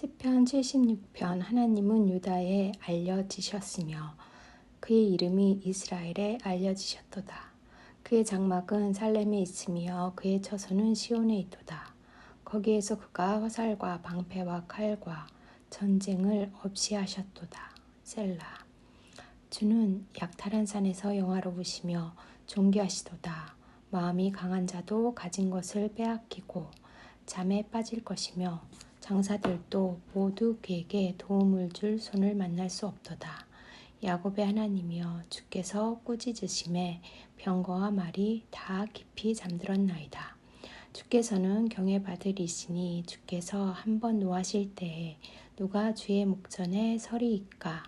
시편 76편 하나님은 유다에 알려지셨으며 그의 이름이 이스라엘에 알려지셨도다. 그의 장막은 살렘에 있으며 그의 처소는 시온에 있도다. 거기에서 그가 화살과 방패와 칼과 전쟁을 없이 하셨도다. 셀라. 주는 약탈한 산에서 영화로우시며 존귀하시도다. 마음이 강한 자도 가진 것을 빼앗기고 잠에 빠질 것이며 장사들도 모두 그에게 도움을 줄 손을 만날 수 없도다. 야곱의 하나님이여 주께서 꾸짖으심에 병거와 말이 다 깊이 잠들었나이다. 주께서는 경외받으리시니 주께서 한 번 노하실 때에 누가 주의 목전에 서리이까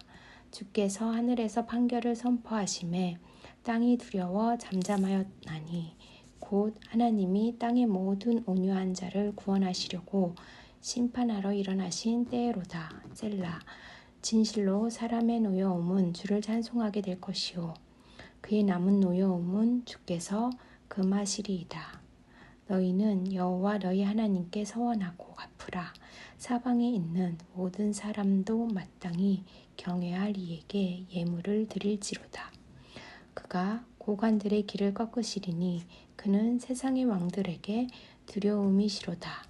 주께서 하늘에서 판결을 선포하심에 땅이 두려워 잠잠하였나니 곧 하나님이 땅의 모든 온유한 자를 구원하시려고 심판하러 일어나신 때로다. 셀라. 진실로 사람의 노여움은 주를 찬송하게 될 것이요. 그의 남은 노여움은 주께서 금하시리이다. 너희는 여호와 너희 하나님께 서원하고 갚으라. 사방에 있는 모든 사람도 마땅히 경외할 이에게 예물을 드릴지로다. 그가 고관들의 길을 꺾으시리니 그는 세상의 왕들에게 두려움이시로다.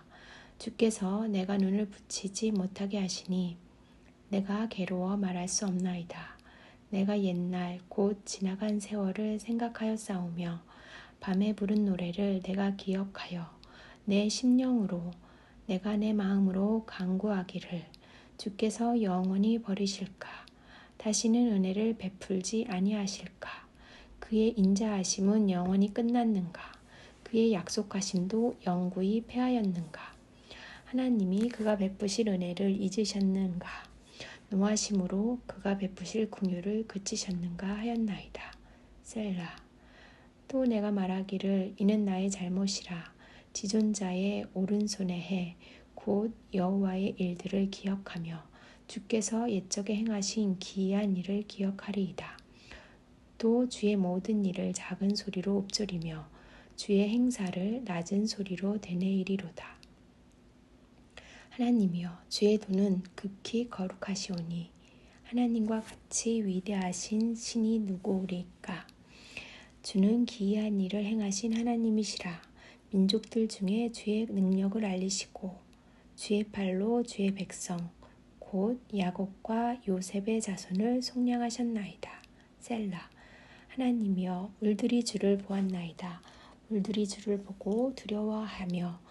주께서 내가 눈을 붙이지 못하게 하시니 내가 괴로워 말할 수 없나이다. 내가 옛날 곧 지나간 세월을 생각하여 싸우며 밤에 부른 노래를 내가 기억하여 내 심령으로 내가 내 마음으로 강구하기를 주께서 영원히 버리실까? 다시는 은혜를 베풀지 아니하실까? 그의 인자하심은 영원히 끝났는가? 그의 약속하심도 영구히 패하였는가 하나님이 그가 베푸실 은혜를 잊으셨는가? 노하심으로 그가 베푸실 궁유를 그치셨는가 하였나이다. 셀라. 또 내가 말하기를 이는 나의 잘못이라 지존자의 오른손에 해 곧 여호와의 일들을 기억하며 주께서 옛적에 행하신 기이한 일을 기억하리이다. 또 주의 모든 일을 작은 소리로 읊조리며 주의 행사를 낮은 소리로 되뇌이리로다. 하나님이여 주의 도는 극히 거룩하시오니 하나님과 같이 위대하신 신이 누구오리까? 주는 기이한 일을 행하신 하나님이시라. 민족들 중에 주의 능력을 알리시고 주의 팔로 주의 백성 곧 야곱과 요셉의 자손을 속량하셨나이다. 셀라. 하나님이여 울들이 주를 보았나이다. 울들이 주를 보고 두려워하며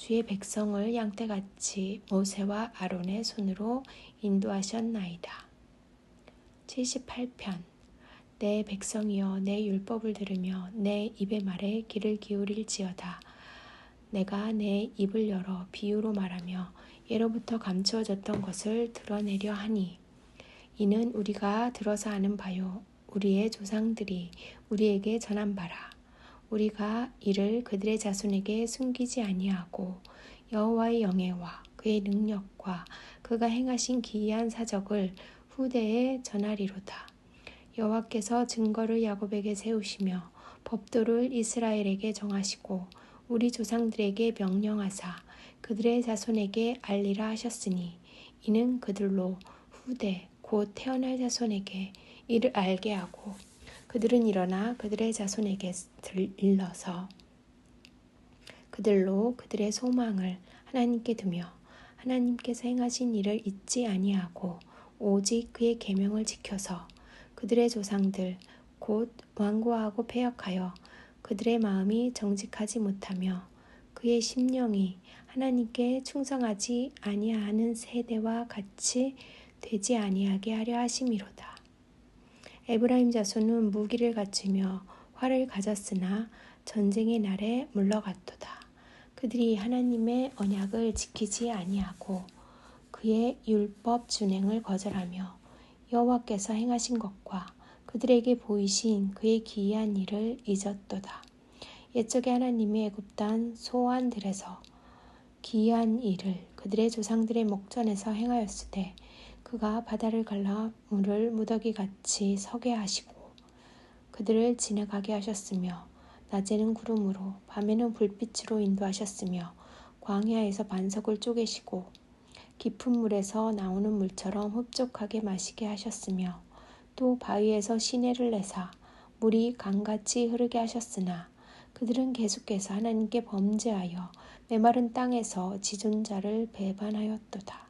주의 백성을 양떼같이 모세와 아론의 손으로 인도하셨나이다. 78편 내 백성이여 내 율법을 들으며 내 입의 말에 귀를 기울일지어다. 내가 내 입을 열어 비유로 말하며 예로부터 감추어졌던 것을 드러내려 하니 이는 우리가 들어서 아는 바요 우리의 조상들이 우리에게 전한 바라. 우리가 이를 그들의 자손에게 숨기지 아니하고 여호와의 영예와 그의 능력과 그가 행하신 기이한 사적을 후대에 전하리로다. 여호와께서 증거를 야곱에게 세우시며 법도를 이스라엘에게 정하시고 우리 조상들에게 명령하사 그들의 자손에게 알리라 하셨으니 이는 그들로 후대 곧 태어날 자손에게 이를 알게 하고 그들은 일어나 그들의 자손에게 일러서 그들로 그들의 소망을 하나님께 두며 하나님께서 행하신 일을 잊지 아니하고 오직 그의 계명을 지켜서 그들의 조상들 곧 완고하고 패역하여 그들의 마음이 정직하지 못하며 그의 심령이 하나님께 충성하지 아니하는 세대와 같이 되지 아니하게 하려 하심이로다. 에브라임 자손은 무기를 갖추며 활을 가졌으나 전쟁의 날에 물러갔도다. 그들이 하나님의 언약을 지키지 아니하고 그의 율법 준행을 거절하며 여호와께서 행하신 것과 그들에게 보이신 그의 기이한 일을 잊었도다. 옛적에 하나님이 애굽단 소환들에서 기이한 일을 그들의 조상들의 목전에서 행하였으되 그가 바다를 갈라 물을 무더기 같이 서게 하시고 그들을 지나가게 하셨으며 낮에는 구름으로 밤에는 불빛으로 인도하셨으며 광야에서 반석을 쪼개시고 깊은 물에서 나오는 물처럼 흡족하게 마시게 하셨으며 또 바위에서 시내를 내사 물이 강같이 흐르게 하셨으나 그들은 계속해서 하나님께 범죄하여 메마른 땅에서 지존자를 배반하였도다.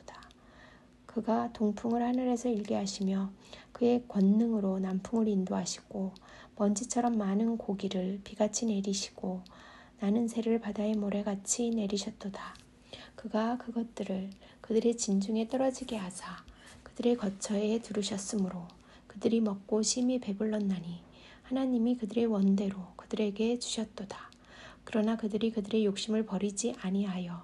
그가 동풍을 하늘에서 일게 하시며 그의 권능으로 남풍을 인도하시고 먼지처럼 많은 고기를 비같이 내리시고 나는 새를 바다의 모래같이 내리셨도다. 그가 그것들을 그들의 진중에 떨어지게 하사 그들의 거처에 두르셨으므로 그들이 먹고 심히 배불렀나니 하나님이 그들의 원대로 그들에게 주셨도다. 그러나 그들이 그들의 욕심을 버리지 아니하여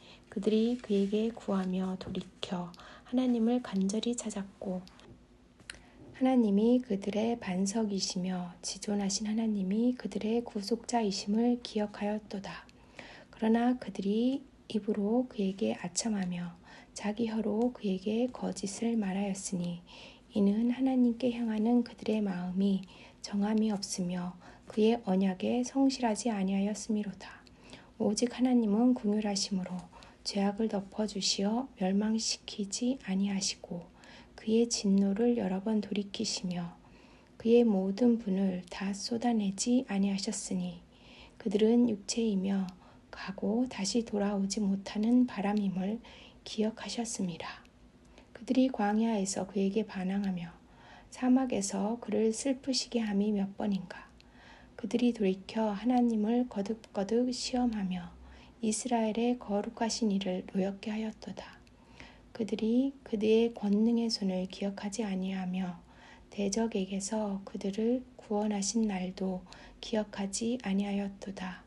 그들이 그에게 구하며 돌이켜 하나님을 간절히 찾았고 하나님이 그들의 반석이시며 지존하신 하나님이 그들의 구속자이심을 기억하였도다. 그러나 그들이 입으로 그에게 아첨하며 자기 혀로 그에게 거짓을 말하였으니 이는 하나님께 향하는 그들의 마음이 정함이 없으며 그의 언약에 성실하지 아니하였음이로다. 오직 하나님은 궁휼하심으로 죄악을 덮어 주시어 멸망시키지 아니하시고 그의 진노를 여러 번 돌이키시며 그의 모든 분을 다 쏟아내지 아니하셨으니 그들은 육체이며 가고 다시 돌아오지 못하는 바람임을 기억하셨습니다. 그들이 광야에서 그에게 반항하며 사막에서 그를 슬프시게 함이 몇 번인가. 그들이 돌이켜 하나님을 거듭거듭 시험하며 이스라엘의 거룩하신 이를 노엽게 하였도다. 그들이 그들의 권능의 손을 기억하지 아니하며 대적에게서 그들을 구원하신 날도 기억하지 아니하였도다.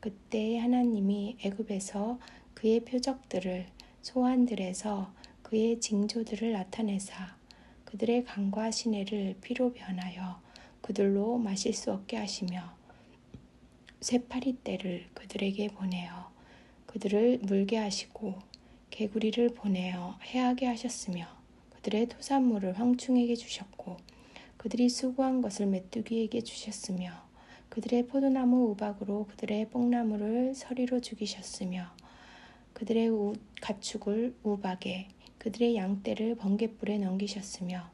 그때 하나님이 애굽에서 그의 표적들을 소환들에서 그의 징조들을 나타내사 그들의 강과 시내를 피로 변하여 그들로 마실 수 없게 하시며 쇠파리 떼를 그들에게 보내어 그들을 물게 하시고 개구리를 보내어 해하게 하셨으며 그들의 토산물을 황충에게 주셨고 그들이 수고한 것을 메뚜기에게 주셨으며 그들의 포도나무 우박으로 그들의 뽕나무를 서리로 죽이셨으며 그들의 우, 가축을 우박에 그들의 양떼를 번갯불에 넘기셨으며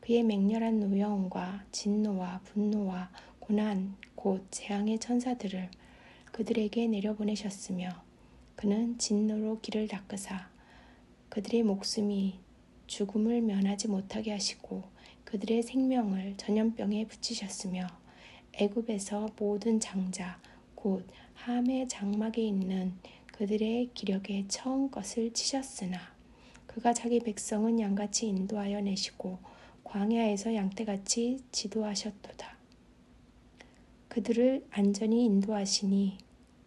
그의 맹렬한 노여움과 진노와 분노와 고난 곧 재앙의 천사들을 그들에게 내려보내셨으며 그는 진노로 길을 닦으사 그들의 목숨이 죽음을 면하지 못하게 하시고 그들의 생명을 전염병에 붙이셨으며 애굽에서 모든 장자 곧 함의 장막에 있는 그들의 기력에 처음 것을 치셨으나 그가 자기 백성은 양같이 인도하여 내시고 광야에서 양떼같이 지도하셨도다. 그들을 안전히 인도하시니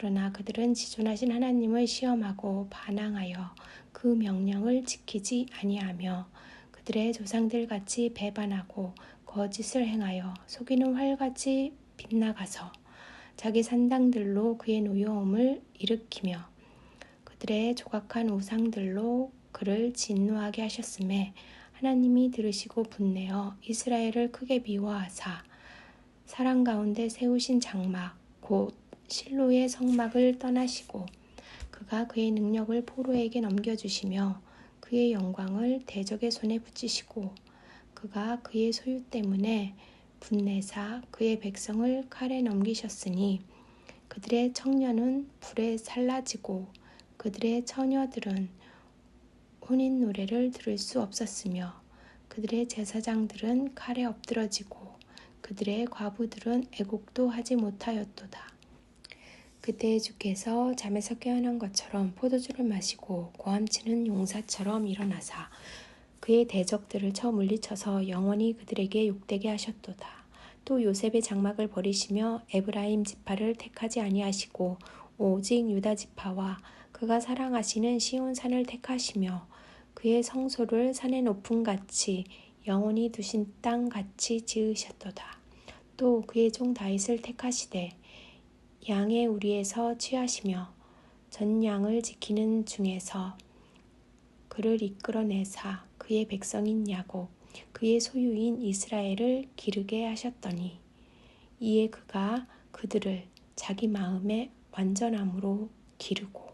그러나 그들은 지존하신 하나님을 시험하고 반항하여 그 명령을 지키지 아니하며 그들의 조상들 같이 배반하고 거짓을 행하여 속이는 활같이 빗나가서 자기 산당들로 그의 노여움을 일으키며 그들의 조각한 우상들로 그를 진노하게 하셨음에 하나님이 들으시고 분내어 이스라엘을 크게 미워하사 사랑 가운데 세우신 장막 곧 실로의 성막을 떠나시고 그가 그의 능력을 포로에게 넘겨주시며 그의 영광을 대적의 손에 붙이시고 그가 그의 소유 때문에 분내사 그의 백성을 칼에 넘기셨으니 그들의 청년은 불에 살라지고 그들의 처녀들은 혼인 노래를 들을 수 없었으며 그들의 제사장들은 칼에 엎드러지고 그들의 과부들은 애곡도 하지 못하였도다. 그때 주께서 잠에서 깨어난 것처럼 포도주를 마시고 고함치는 용사처럼 일어나사 그의 대적들을 쳐 물리쳐서 영원히 그들에게 욕되게 하셨도다. 또 요셉의 장막을 버리시며 에브라임 지파를 택하지 아니하시고 오직 유다 지파와 그가 사랑하시는 시온 산을 택하시며 그의 성소를 산의 높음 같이 영원히 두신 땅 같이 지으셨도다. 또 그의 종 다윗을 택하시되 양의 우리에서 취하시며 전 양을 지키는 중에서 그를 이끌어내사 그의 백성인 야곱 그의 소유인 이스라엘을 기르게 하셨더니 이에 그가 그들을 자기 마음의 완전함으로 기르고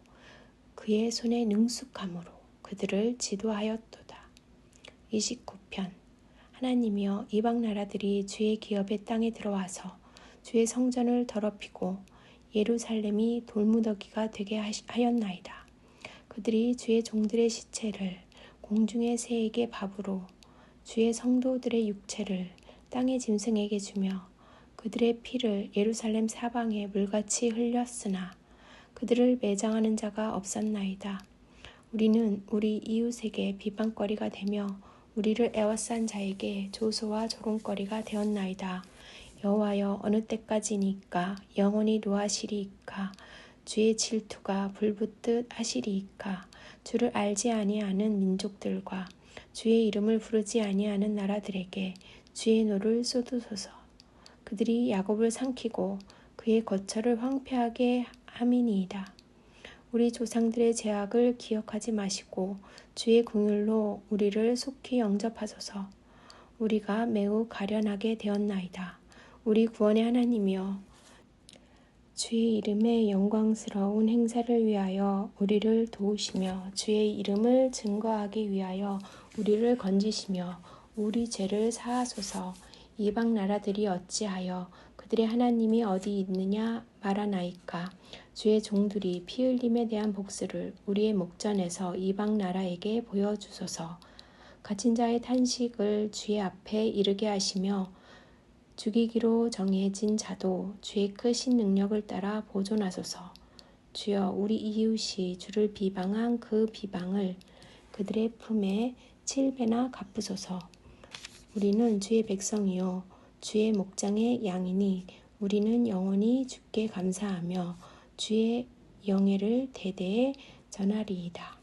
그의 손의 능숙함으로 그들을 지도하였도다. 29편 하나님이여 이방 나라들이 주의 기업의 땅에 들어와서 주의 성전을 더럽히고 예루살렘이 돌무더기가 되게 하였나이다. 그들이 주의 종들의 시체를 공중의 새에게 밥으로 주의 성도들의 육체를 땅의 짐승에게 주며 그들의 피를 예루살렘 사방에 물같이 흘렸으나 그들을 매장하는 자가 없었나이다. 우리는 우리 이웃에게 비방거리가 되며 우리를 애워싼 자에게 조소와 조롱거리가 되었나이다. 여호와여 어느 때까지니까 영원히 노하시리이까 주의 질투가 불붙듯 하시리이까 주를 알지 아니하는 민족들과 주의 이름을 부르지 아니하는 나라들에게 주의 노를 쏟으소서 그들이 야곱을 삼키고 그의 거처를 황폐하게 함이니이다. 우리 조상들의 제약을 기억하지 마시고 주의 궁율로 우리를 속히 영접하소서. 우리가 매우 가련하게 되었나이다. 우리 구원의 하나님이여 주의 이름의 영광스러운 행사를 위하여 우리를 도우시며 주의 이름을 증거하기 위하여 우리를 건지시며 우리 죄를 사하소서. 이방 나라들이 어찌하여 그들의 하나님이 어디 있느냐 말하나이까? 주의 종들이 피 흘림에 대한 복수를 우리의 목전에서 이방 나라에게 보여주소서. 갇힌 자의 탄식을 주의 앞에 이르게 하시며 죽이기로 정해진 자도 주의 크신 능력을 따라 보존하소서. 주여 우리 이웃이 주를 비방한 그 비방을 그들의 품에 칠배나 갚으소서. 우리는 주의 백성이요 주의 목장의 양이니 우리는 영원히 주께 감사하며 주의 영예를 대대에 전하리이다.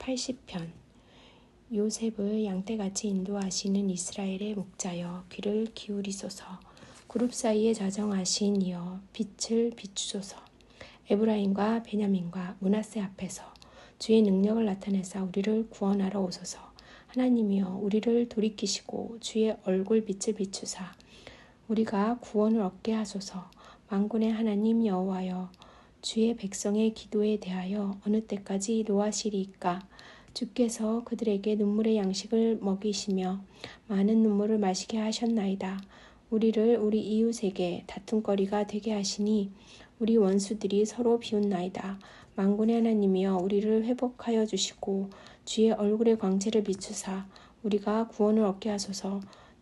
80편 요셉을 양떼같이 인도하시는 이스라엘의 목자여 귀를 기울이소서 그룹 사이에 자정하신 이여 빛을 비추소서. 에브라임과 베냐민과 문하세 앞에서 주의 능력을 나타내사 우리를 구원하러 오소서. 하나님이여 우리를 돌이키시고 주의 얼굴 빛을 비추사 우리가 구원을 얻게 하소서. 만군의 하나님 여호와여 주의 백성의 기도에 대하여 어느 때까지 노하시리이까 주께서 그들에게 눈물의 양식을 먹이시며 많은 눈물을 마시게 하셨나이다. 우리를 우리 이웃에게 다툼거리가 되게 하시니 우리 원수들이 서로 비웃나이다. 만군의 하나님이여 우리를 회복하여 주시고 주의 얼굴의 광채를 비추사 우리가 구원을 얻게 하소서.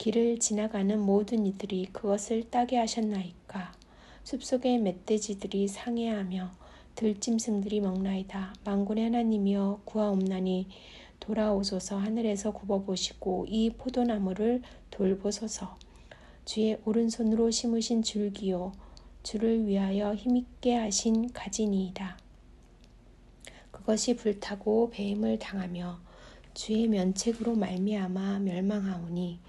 길을 지나가는 모든 이들이 그것을 따게 하셨나이까. 숲속의 멧돼지들이 상해하며 들짐승들이 먹나이다. 만군의 하나님이여 구하옵나니 돌아오소서 하늘에서 굽어보시고 이 포도나무를 돌보소서. 주의 오른손으로 심으신 줄기요 주를 위하여 힘있게 하신 가지니이다. 그것이 불타고 배임을 당하며 주의 면책으로 말미암아 멸망하오니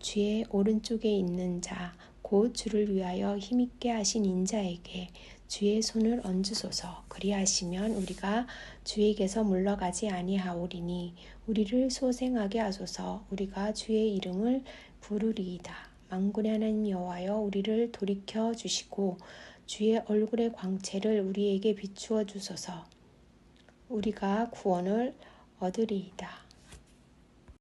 주의 오른쪽에 있는 자 곧 주를 위하여 힘있게 하신 인자에게 주의 손을 얹으소서. 그리하시면 우리가 주에게서 물러가지 아니하오리니 우리를 소생하게 하소서. 우리가 주의 이름을 부르리이다. 만군의 하나님 여호와여 우리를 돌이켜 주시고 주의 얼굴의 광채를 우리에게 비추어 주소서. 우리가 구원을 얻으리이다.